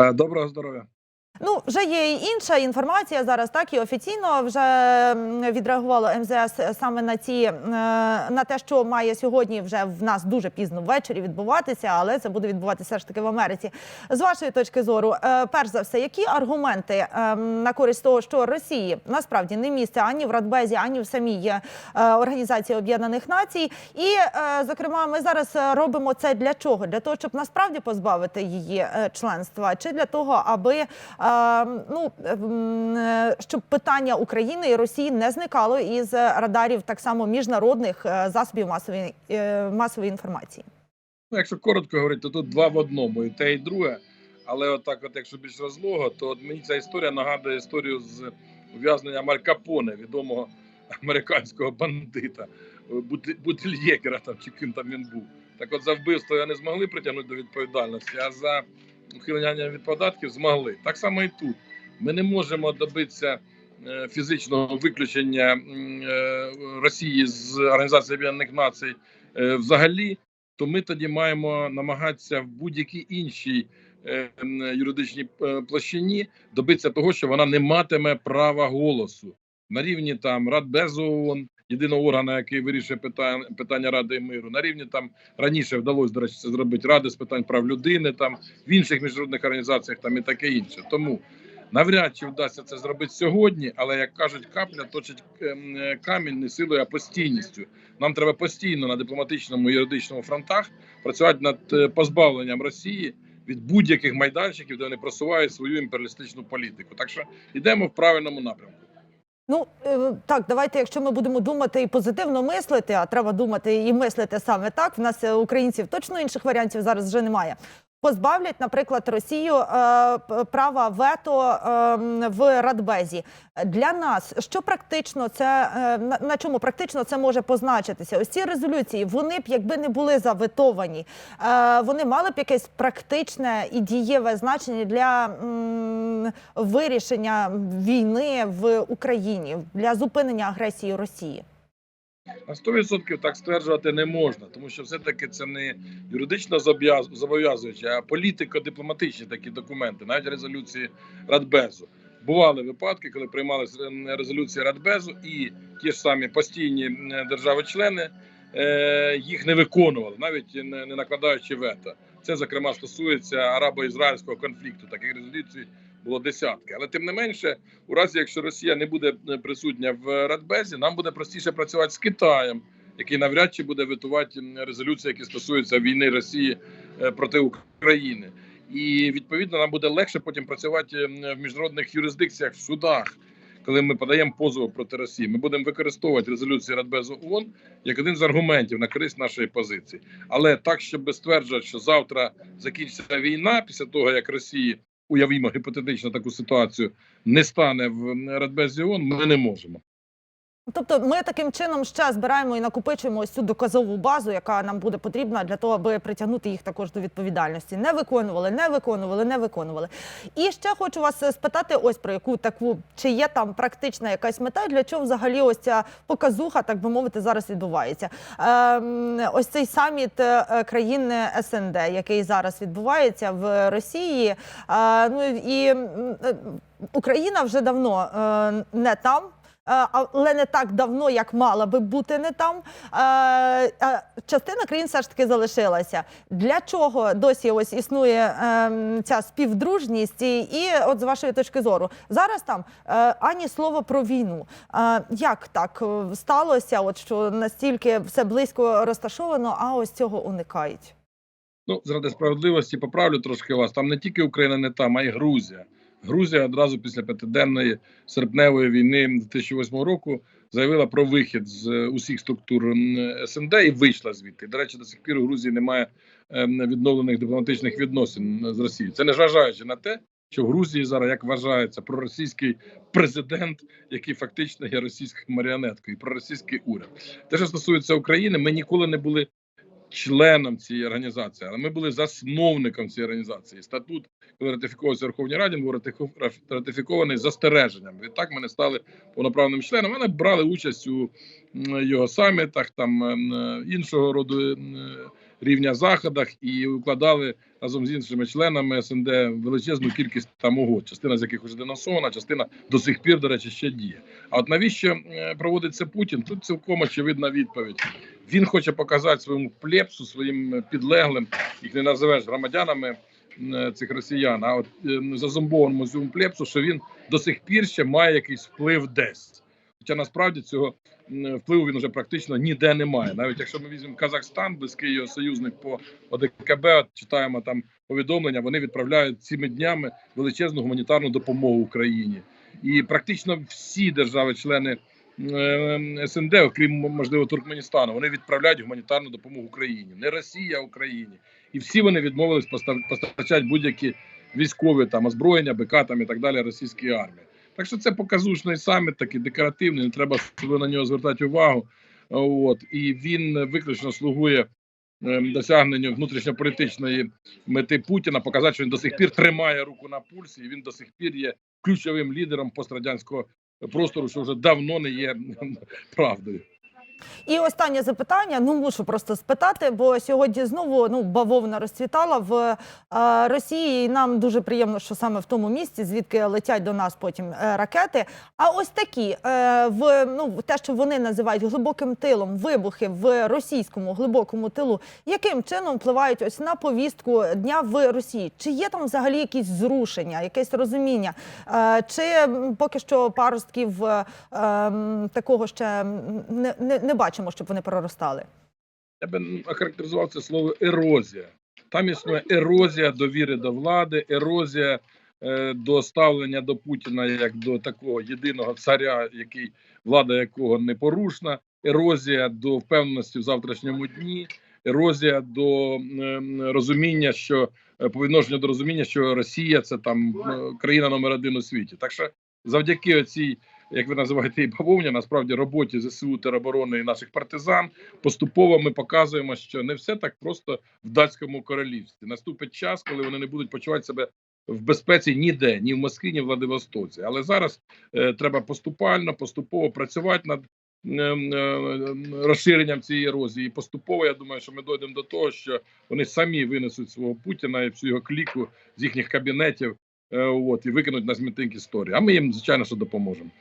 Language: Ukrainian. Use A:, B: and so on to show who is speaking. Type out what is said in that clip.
A: Е, Доброго здоров'я.
B: Ну, вже є і інша інформація зараз, так і офіційно вже відреагувало МЗС саме на ці е, на те, що має сьогодні вже в нас дуже пізно ввечері відбуватися, але це буде відбуватися ж таки в Америці. З вашої точки зору, е, перш за все, які аргументи е, на користь того, що Росії насправді не місце ані в Радбезі, ані в самій Організації Об'єднаних Націй, і зокрема, ми зараз робимо це для чого? Для того, щоб насправді позбавити її членства, чи для того, аби ну ем, е, щоб питання України і Росії не зникало із радарів так само міжнародних е, засобів масової е, масової інформації.
A: Ну, якщо коротко говорити, то тут два в одному, і те, і друге. Але отак, от, якщо більш розлого, то от мені ця історія нагадує історію з ув'язнення Маль Капоне, відомого американського бандита, бут- бутильєкера там чи ким там він був. Так от за вбивство я не змогли притягнути до відповідальності, а за ухиляння від податків змогли. Так само і тут. Ми не можемо добитися е, фізичного виключення е, Росії з Організації Об'єднаних Націй е, взагалі то ми тоді маємо намагатися в будь-якій іншій юридичній площині добитися того, що вона не матиме права голосу на рівні там Радбезу ООН, єдиного органу, який вирішує питання, питання Ради миру, на рівні там раніше вдалося до речі це зробити Ради з питань прав людини, там в інших міжнародних організаціях, там і таке інше. Тому навряд чи вдасться це зробити сьогодні, але як кажуть, капля точить ем, камінь не силою, а постійністю. Нам треба постійно на дипломатичному і юридичному фронтах працювати над е, позбавленням Росії від будь-яких майданчиків, де вони просувають свою імперіалістичну політику. Так що йдемо в правильному напрямку.
B: Ну е, так, давайте, якщо ми будемо думати і позитивно мислити, а треба думати і мислити саме так. В нас е, українців точно інших варіантів зараз вже немає. Позбавлять, наприклад, Росію е, права вето е, в Радбезі. Для нас що практично це е, на, чому практично це може позначитися? Ось ці резолюції вони б, якби не були заветовані, е, вони мали б якесь практичне і дієве значення для вирішення війни в Україні для зупинення агресії Росії.
A: На 100% так стверджувати не можна, тому що все-таки це не юридично зобов'яз- зобов'язуючі, а політико-дипломатичні такі документи, навіть резолюції Радбезу. Бували випадки, коли приймалися резолюції Радбезу, і ті ж самі постійні держави-члени е, їх не виконували, навіть не накладаючи вето. Це зокрема стосується арабо-ізраїльського конфлікту. Таких резолюцій було десятки. Але тим не менше, у разі якщо Росія не буде е, присутня в Радбезі, нам буде простіше працювати з Китаєм, який навряд чи буде витувати резолюції, які стосуються війни Росії е, проти України. І відповідно нам буде легше потім працювати в міжнародних юрисдикціях в судах. Коли ми подаємо позов проти Росії, ми будемо використовувати резолюції Радбезу ООН як один з аргументів на користь нашої позиції. Але так, щоб стверджувати, що завтра закінчиться війна після того, як Росії уявімо гіпотетично таку ситуацію, не стане в Радбезі ООН, ми не можемо.
B: Тобто, ми таким чином ще збираємо і накопичуємо ось цю доказову базу, яка нам буде потрібна для того, аби притягнути їх також до відповідальності. Не виконували, не виконували, не виконували. І ще хочу вас е, спитати, ось про яку таку чи є там практична якась мета, для чого взагалі ось ця показуха, так би мовити, зараз відбувається. Ем, ось цей саміт е, країн СНД, який зараз відбувається в Росії. Е, ну і е, Україна вже давно е, не там. Е, але не так давно, як мала би бути не там. Е, е, Частина країн все ж таки залишилася. Для чого досі ось існує ем, ця співдружність? І, от з вашої точки зору, зараз там ані слова про війну. Як так сталося? От що настільки все близько розташовано, а ось цього уникають?
A: Ну, заради справедливості поправлю трошки вас. Там не тільки Україна не там, а й Грузія. Грузія одразу після п'ятиденної серпневої війни 2008 року заявила про вихід з е, усіх структур СНД і вийшла звідти. До речі, до сих пір у Грузії немає ем, відновлених дипломатичних відносин з Росією. Це не зважаючи на те, що в Грузії зараз як вважається проросійський президент, який фактично є російською маріонеткою, і проросійський уряд. Те, що стосується України, ми ніколи не були членом цієї організації, але ми були засновником цієї організації. Статут, коли ратифікувався Верховній Раді, був ратифі- ратифікований застереженням. Відтак ми не стали повноправним членом. Вони брали участь у його самітах, там іншого роду рівня заходах і укладали разом з іншими членами СНД величезну кількість там угод, частина з яких вже денонсована, частина до сих пір, до речі, ще діє. А от навіщо е, проводить це Путін? Тут цілком очевидна відповідь. Він хоче показати своєму плепсу, своїм підлеглим, їх не називаєш громадянами е, цих росіян, а от е, зазомбованому цьому плепсу, що він до сих пір ще має якийсь вплив десь. Хоча насправді цього впливу він вже практично ніде немає. Навіть якщо ми візьмемо Казахстан, близький його союзник по ОДКБ, от читаємо там повідомлення, вони відправляють цими днями величезну гуманітарну допомогу Україні. І практично всі держави-члени е, СНД, окрім можливо Туркменістану, вони відправляють гуманітарну допомогу Україні. Не Росія, а Україні. І всі вони відмовились постачати будь-які військові там озброєння, БК там і так далі російської армії. Так що це показушний саміт, такий декоративний, не треба на нього звертати увагу. От і він виключно слугує ем, досягненню внутрішньополітичної мети Путіна, показати, що він до сих пір тримає руку на пульсі, і він до сих пір є ключовим лідером пострадянського простору, що вже давно не є правдою.
B: І останнє запитання. Ну мушу просто спитати, бо сьогодні знову ну бавовна розцвітала в е, Росії. І нам дуже приємно, що саме в тому місці, звідки летять до нас потім е, ракети. А ось такі е, в ну те, що вони називають глибоким тилом, вибухи в російському глибокому тилу, яким чином впливають ось на повістку дня в Росії? Чи є там взагалі якісь зрушення, якесь розуміння? Е, чи поки що паростків е, ем, такого ще не, не, не бачимо, щоб вони проростали?
A: Я би охарактеризував це слово ерозія. Там існує ерозія довіри до влади, ерозія е, до ставлення до Путіна як до такого єдиного царя, який влада якого непорушна, ерозія до впевненості в завтрашньому дні, ерозія до ем, розуміння, що е, по відношенню до розуміння, що Росія це там е, країна номер один у світі. Так що завдяки цій як ви називаєте її бавовня, насправді роботі ЗСУ тероборони і наших партизан поступово ми показуємо, що не все так просто в датському королівстві. Наступить час, коли вони не будуть почувати себе в безпеці ніде, ні в Москві, ні в Владивостоці. Але зараз е, треба поступально, поступово працювати над е, е, розширенням цієї ерозії. І поступово я думаю, що ми дійдемо до того, що вони самі винесуть свого Путіна і всю його кліку з їхніх кабінетів. е, От і викинуть на смітник історії. А ми їм звичайно що допоможемо.